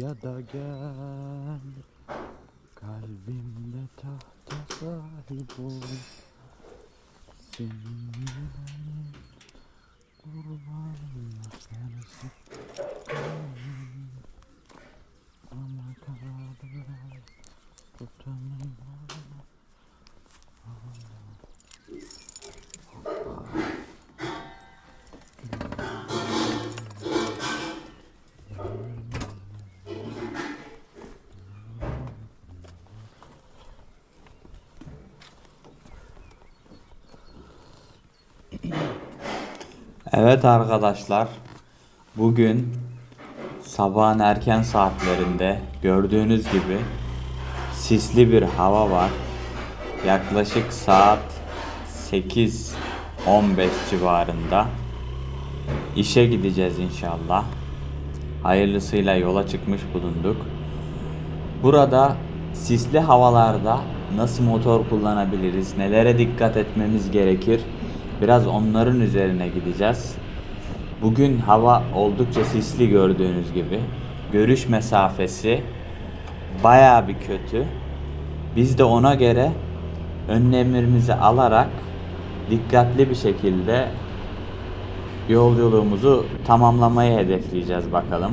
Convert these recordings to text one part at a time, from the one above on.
ya da gel Kalbimde tahta sahip ol. Senin Evet arkadaşlar, bugün sabahın erken saatlerinde gördüğünüz gibi sisli bir hava var. Yaklaşık saat 8-15 civarında işe gideceğiz inşallah. Hayırlısıyla yola çıkmış bulunduk. Burada sisli havalarda nasıl motor kullanabiliriz, nelere dikkat etmemiz gerekir, biraz onların üzerine gideceğiz. Bugün hava oldukça sisli gördüğünüz gibi. Görüş mesafesi baya bir kötü. Biz de ona göre önlemlerimizi alarak dikkatli bir şekilde yolculuğumuzu tamamlamayı hedefleyeceğiz bakalım.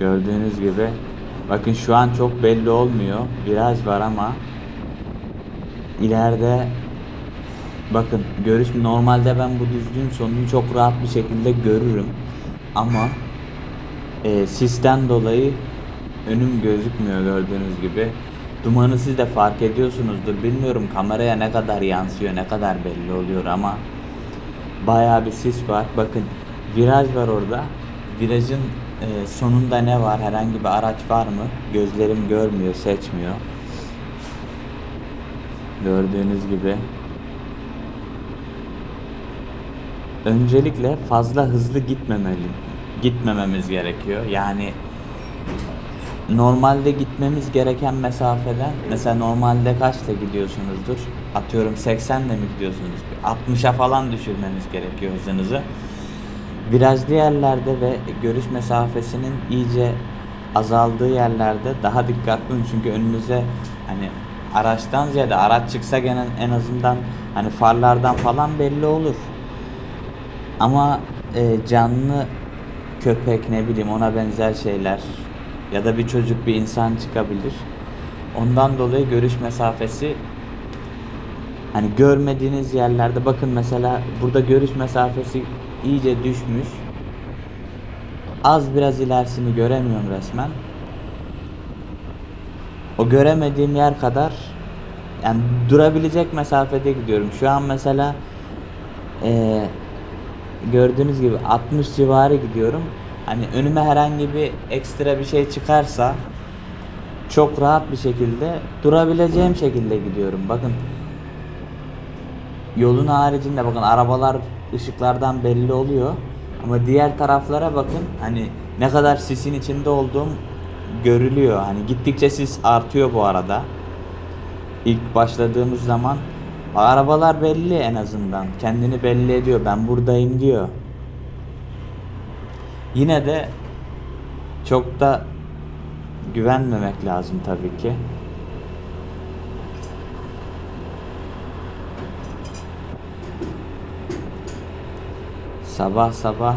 Gördüğünüz gibi bakın şu an çok belli olmuyor. Viraj var ama ileride bakın görüş normalde ben bu düzlüğün sonunu çok rahat bir şekilde görürüm. Ama e, sisten dolayı önüm gözükmüyor gördüğünüz gibi. Dumanı siz de fark ediyorsunuzdur. Bilmiyorum kameraya ne kadar yansıyor, ne kadar belli oluyor ama bayağı bir sis var. Bakın viraj var orada. Virajın e, sonunda ne var? Herhangi bir araç var mı? Gözlerim görmüyor, seçmiyor. Gördüğünüz gibi. Öncelikle fazla hızlı gitmemeli. Gitmememiz gerekiyor. Yani normalde gitmemiz gereken mesafeden mesela normalde kaçta gidiyorsunuzdur? Atıyorum 80 ile mi gidiyorsunuz? 60'a falan düşürmeniz gerekiyor hızınızı. Virajlı yerlerde ve görüş mesafesinin iyice azaldığı yerlerde daha dikkatli olun çünkü önünüze hani araçtan ziyade araç çıksa gene en azından hani farlardan falan belli olur. Ama e, canlı köpek ne bileyim ona benzer şeyler ya da bir çocuk bir insan çıkabilir. Ondan dolayı görüş mesafesi hani görmediğiniz yerlerde bakın mesela burada görüş mesafesi iyice düşmüş. Az biraz ilerisini göremiyorum resmen. O göremediğim yer kadar yani durabilecek mesafede gidiyorum. Şu an mesela eee gördüğünüz gibi 60 civarı gidiyorum. Hani önüme herhangi bir ekstra bir şey çıkarsa çok rahat bir şekilde durabileceğim şekilde gidiyorum. Bakın yolun haricinde bakın arabalar ışıklardan belli oluyor. Ama diğer taraflara bakın hani ne kadar sisin içinde olduğum görülüyor. Hani gittikçe sis artıyor bu arada. İlk başladığımız zaman arabalar belli en azından. Kendini belli ediyor. Ben buradayım diyor. Yine de çok da güvenmemek lazım tabii ki. Sabah sabah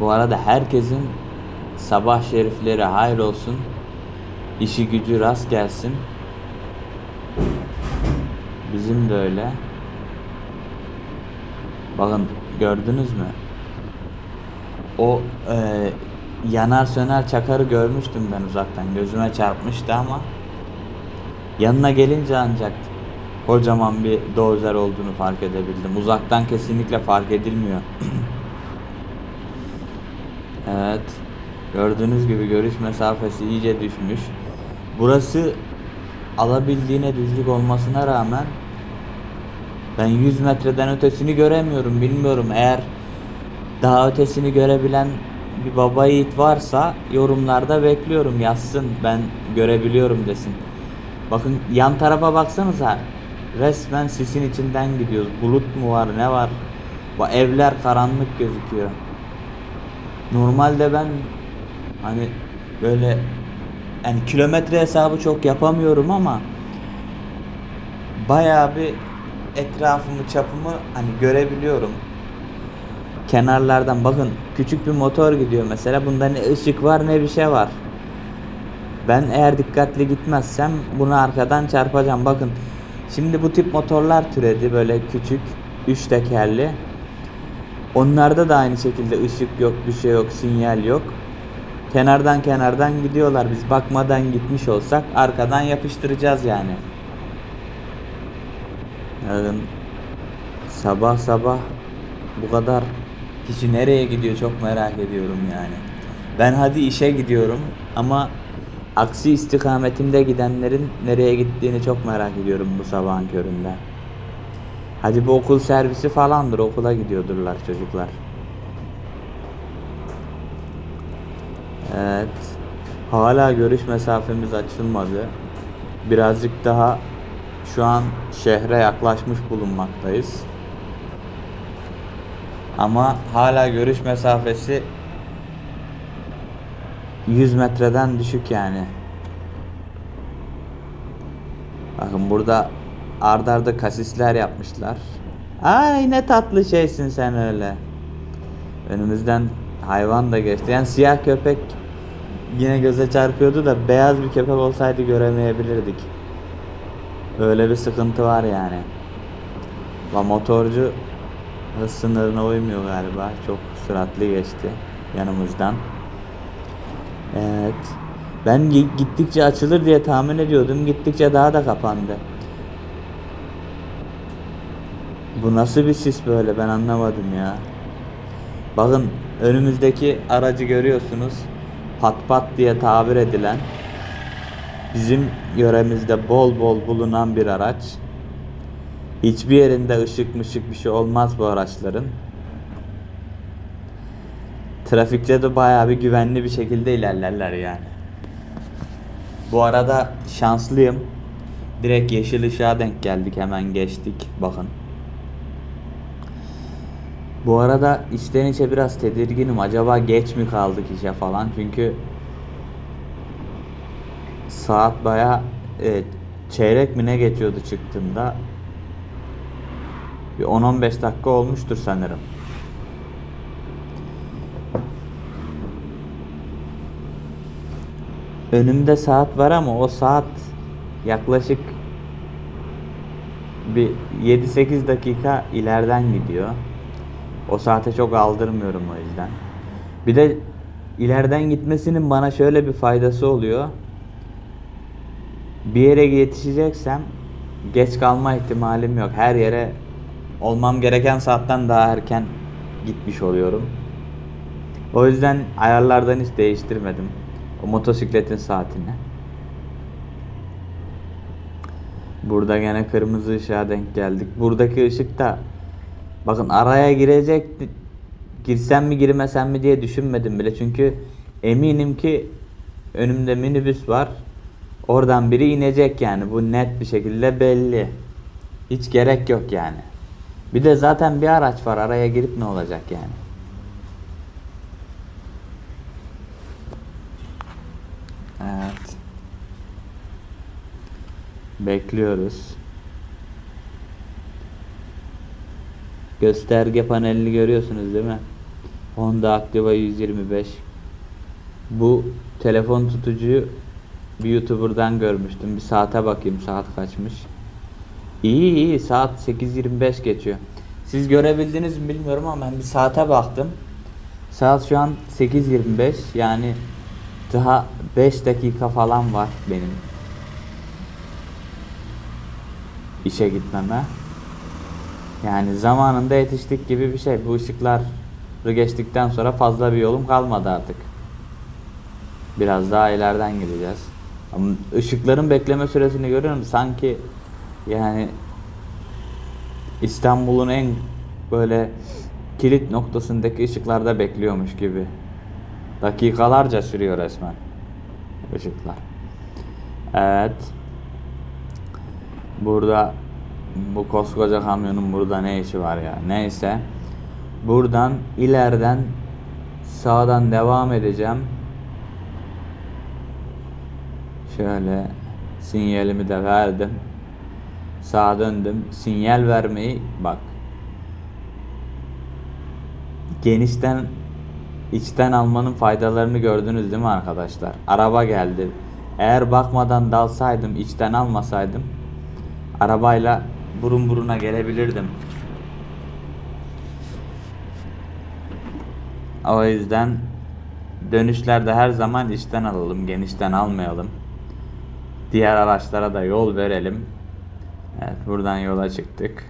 bu arada herkesin sabah şerifleri hayır olsun. İşi gücü rast gelsin. Bizim de öyle. Bakın gördünüz mü? O e, yanar söner çakarı görmüştüm ben uzaktan. Gözüme çarpmıştı ama yanına gelince ancak kocaman bir dozer olduğunu fark edebildim. Uzaktan kesinlikle fark edilmiyor. evet. Gördüğünüz gibi görüş mesafesi iyice düşmüş. Burası alabildiğine düzlük olmasına rağmen ben 100 metreden ötesini göremiyorum. Bilmiyorum eğer daha ötesini görebilen bir baba yiğit varsa yorumlarda bekliyorum yazsın ben görebiliyorum desin. Bakın yan tarafa baksanıza resmen sisin içinden gidiyoruz. Bulut mu var ne var? Bu evler karanlık gözüküyor. Normalde ben hani böyle yani kilometre hesabı çok yapamıyorum ama bayağı bir etrafımı çapımı hani görebiliyorum. Kenarlardan bakın küçük bir motor gidiyor mesela bunda ne ışık var ne bir şey var. Ben eğer dikkatli gitmezsem bunu arkadan çarpacağım. Bakın şimdi bu tip motorlar türedi böyle küçük üç tekerli. Onlarda da aynı şekilde ışık yok, bir şey yok, sinyal yok. Kenardan kenardan gidiyorlar. Biz bakmadan gitmiş olsak arkadan yapıştıracağız yani. Bakın sabah sabah bu kadar kişi nereye gidiyor çok merak ediyorum yani. Ben hadi işe gidiyorum ama aksi istikametimde gidenlerin nereye gittiğini çok merak ediyorum bu sabahın köründe. Hadi bu okul servisi falandır okula gidiyordurlar çocuklar. Evet. Hala görüş mesafemiz açılmadı. Birazcık daha şu an şehre yaklaşmış bulunmaktayız. Ama hala görüş mesafesi 100 metreden düşük yani. Bakın burada ardarda arda kasisler yapmışlar. Ay ne tatlı şeysin sen öyle. Önümüzden hayvan da geçti. Yani siyah köpek yine göze çarpıyordu da beyaz bir köpek olsaydı göremeyebilirdik. Öyle bir sıkıntı var yani. La motorcu hız sınırına uymuyor galiba. Çok süratli geçti yanımızdan. Evet. Ben gi- gittikçe açılır diye tahmin ediyordum. Gittikçe daha da kapandı. Bu nasıl bir sis böyle ben anlamadım ya. Bakın önümüzdeki aracı görüyorsunuz. Pat pat diye tabir edilen bizim yöremizde bol bol bulunan bir araç. Hiçbir yerinde ışık mışık bir şey olmaz bu araçların. Trafikte de bayağı bir güvenli bir şekilde ilerlerler yani. Bu arada şanslıyım. Direkt yeşil ışığa denk geldik hemen geçtik. Bakın. Bu arada içten içe biraz tedirginim. Acaba geç mi kaldık işe falan? Çünkü saat baya evet, çeyrek mi ne geçiyordu çıktığımda. Bir 10-15 dakika olmuştur sanırım. Önümde saat var ama o saat yaklaşık bir 7-8 dakika ileriden gidiyor. O saate çok aldırmıyorum o yüzden. Bir de ileriden gitmesinin bana şöyle bir faydası oluyor. Bir yere yetişeceksem geç kalma ihtimalim yok. Her yere olmam gereken saatten daha erken gitmiş oluyorum. O yüzden ayarlardan hiç değiştirmedim. O motosikletin saatini. Burada gene kırmızı ışığa denk geldik. Buradaki ışık da bakın araya girecek girsem mi girmesem mi diye düşünmedim bile. Çünkü eminim ki önümde minibüs var. Oradan biri inecek yani. Bu net bir şekilde belli. Hiç gerek yok yani. Bir de zaten bir araç var. Araya girip ne olacak yani? Evet. Bekliyoruz. Gösterge panelini görüyorsunuz değil mi? Honda Activa 125. Bu telefon tutucuyu bir YouTuber'dan görmüştüm. Bir saate bakayım saat kaçmış. İyi iyi saat 8.25 geçiyor. Siz görebildiniz mi bilmiyorum ama ben bir saate baktım. Saat şu an 8.25 yani daha 5 dakika falan var benim işe gitmeme. Yani zamanında yetiştik gibi bir şey. Bu ışıkları geçtikten sonra fazla bir yolum kalmadı artık. Biraz daha ileriden gideceğiz. Ama ışıkların bekleme süresini görüyorum. Sanki yani İstanbul'un en böyle kilit noktasındaki ışıklarda bekliyormuş gibi. Dakikalarca sürüyor resmen ışıklar. Evet. Burada bu koskoca kamyonun burada ne işi var ya? Neyse. Buradan ileriden Sağdan devam edeceğim. Şöyle sinyalimi de verdim. Sağa döndüm. Sinyal vermeyi bak. Genişten içten almanın faydalarını gördünüz değil mi arkadaşlar? Araba geldi. Eğer bakmadan dalsaydım, içten almasaydım arabayla burun buruna gelebilirdim. O yüzden dönüşlerde her zaman içten alalım, genişten almayalım. Diğer araçlara da yol verelim. Evet, buradan yola çıktık.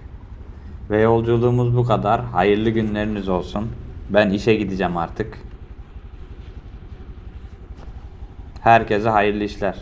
Ve yolculuğumuz bu kadar. Hayırlı günleriniz olsun. Ben işe gideceğim artık. Herkese hayırlı işler.